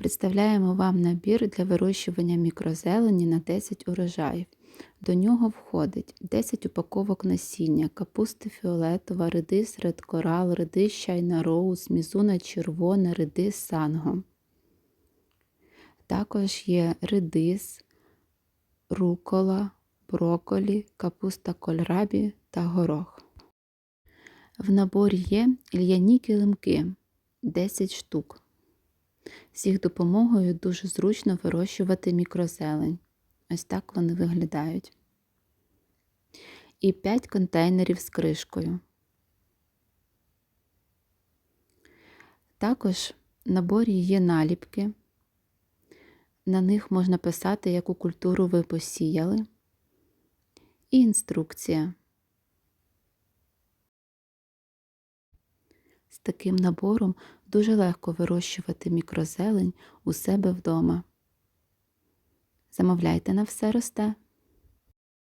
Представляємо вам набір для вирощування мікрозелені на 10 урожаїв. До нього входить 10 упаковок насіння, капусти фіолетова, редис ред корал, редис чайна роуз, мізуна червона, редис санго. Також є редис, рукола, броколі, капуста кольрабі та горох. В наборі є ільяні килимки 10 штук. З їх допомогою дуже зручно вирощувати мікрозелень. Ось так вони виглядають. І 5 контейнерів з кришкою. Також в наборі є наліпки. На них можна писати, яку культуру ви посіяли. І інструкція. Таким набором дуже легко вирощувати мікрозелень у себе вдома. Замовляйте на все росте.